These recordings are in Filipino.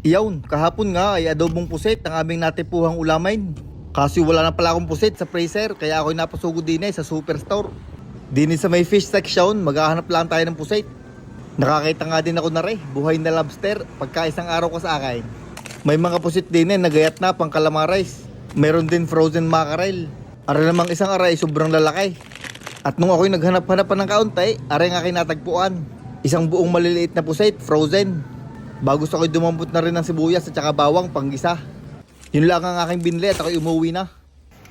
Iyawn, kahapon nga ay adobong pusit ang aming natipuhang ulamin. Kasi wala na pala akong pusit sa freezer kaya ako'y napasugod din eh sa superstore. Dini sa may fish section, maghahanap lang tayo ng pusit. Nakakita nga din ako na rin, buhay na lobster, pagka isang araw ka sa akin. May mga pusit din eh, nagayat na pang calamares. Meron din frozen mackerel. Ara namang isang aray, sobrang lalaki. At nung ako'y naghanap-hanap pa ng kaunti, aray nga kinatagpuan. Isang buong maliliit na pusit, frozen. Bago sa ako'y dumambot na rin ng sibuyas at saka bawang panggisa. Yun lang ang aking binili at ako'y umuwi na.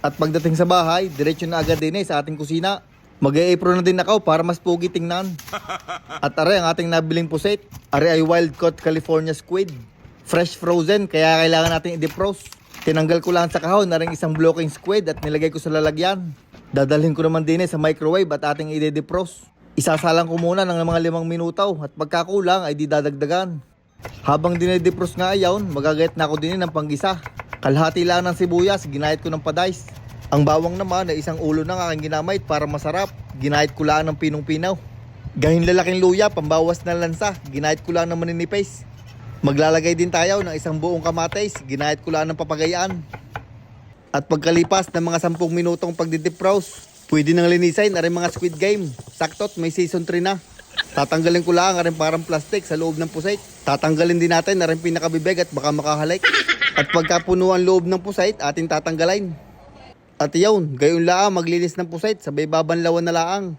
At pagdating sa bahay, diretso na agad din eh sa ating kusina. Mag-e-apron na din ako para mas pogi tingnan. At are ang ating nabiling pusit. Are ay wild caught California squid. Fresh frozen kaya kailangan natin i-defrost. Tinanggal ko lang sa kahon na rin isang blocking squid at nilagay ko sa lalagyan. Dadalhin ko naman din eh sa microwave at ating i-defrost. Isasalang ko muna ng mga limang minuto at pagkakulang ay di dadagdagan. Habang dinidefrost nga ayaw, magagayat na ako din ng panggisa. Kalahati lang ng sibuyas, ginayat ko ng padice. Ang bawang naman ay isang ulo ng aking ginamit para masarap. Ginayat ko lang ng pinong-pinaw. Gahin lalaking luya, pambawas na lansa. Ginayat ko lang ng maninipis. Maglalagay din tayo ng isang buong kamatis. Ginayat ko lang ng papagayaan. At pagkalipas ng mga 10 minutong pagdidefrost, pwede nang linisin na rin mga squid game. Saktot, may season 3 na. Tatanggalin ko lang rin parang plastic sa loob ng pusait. Tatanggalin din natin na rin pinakabibig at baka makahalik. At pagka puno ang loob ng pusait, atin tatanggalin. At yun, gayon lang maglinis ng pusait, sabay babanlawan na laang.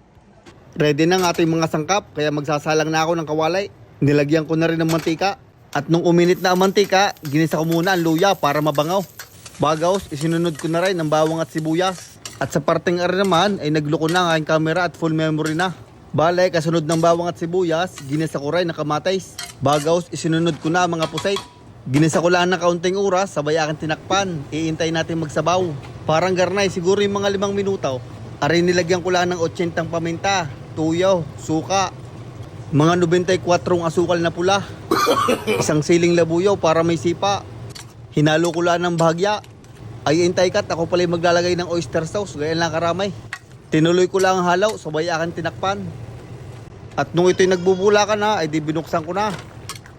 Ready na ang ating mga sangkap, kaya magsasalang na ako ng kawalay. Nilagyan ko na rin ng mantika. At nung uminit na ang mantika, ginisa ko muna ang luya para mabangaw. Bagaws, isinunod ko na rin ang bawang at sibuyas. At sa parteng ari naman, ay nagluko na ang aking camera at full memory na. Bale, kasunod ng bawang at sibuyas, ginisa ko rin ng kamatis. Bagaws, isinunod ko na mga pusay. Ginisa ko lang ng kaunting oras, sabay aking tinakpan. Iintay natin magsabaw. Parang garnay, siguro yung mga limang minuto. Ari nilagyan ko lang ng 80 paminta, tuyaw, suka, mga 94 asukal na pula. Isang siling labuyaw para may sipa. Hinalo ko lang ng bahagya. Ay intay kat, ako pala maglalagay ng oyster sauce, ganyan lang karamay. Tinuloy ko lang ang halaw, sabay akin tinakpan. At nung ito'y nagbubula ka na, ay di binuksan ko na.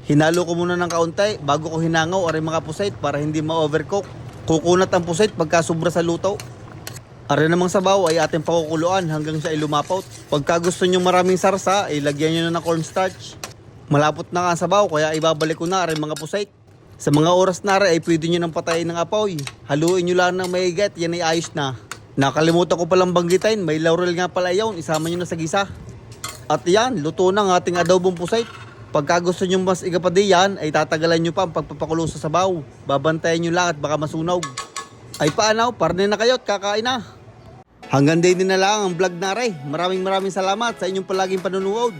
Hinalo ko muna ng kaunti bago ko hinangaw aray mga pusait para hindi ma-overcook. Kukunat ang pusait pagka sobra sa luto. Are namang sabaw ay ating pakukuluan hanggang siya ay lumapaut. Pagka gusto nyo maraming sarsa, ay lagyan nyo na ng cornstarch. Malapot na nga sabaw kaya ibabalik ko na are mga pusait. Sa mga oras na rin ay pwede nyo nang patayin ng apoy. Haluin nyo lang ng maigat, yan ay ayos na. Nakalimutan ko palang banggitin, may laurel nga pala yun, isama nyo na sa gisa. At yan, luto na ang ating adobong pusay. Pagka gusto nyo mas igapadi yan, ay tatagalan nyo pa ang pagpapakulo sa sabaw. Babantayan nyo lang at baka masunog. Ay paanaw, parne na kayo at kakain na. Hanggang din na lang ang vlog na rin. Maraming maraming salamat sa inyong palaging panunood.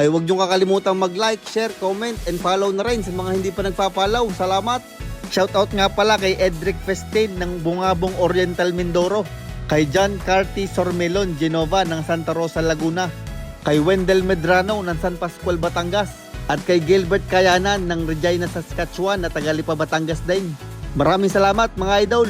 Ay huwag nyo kakalimutan mag-like, share, comment, and follow na rin sa mga hindi pa nagpa-follow. Salamat! Shoutout nga pala kay Edric Festin ng Bungabong Oriental Mindoro. Kay John Carty Sormelon Genova ng Santa Rosa, Laguna. Kay Wendell Medrano ng San Pascual, Batangas. At kay Gilbert Kayanan ng Regina, Saskatchewan na Tagalipa, Batangas din. Maraming salamat mga idol!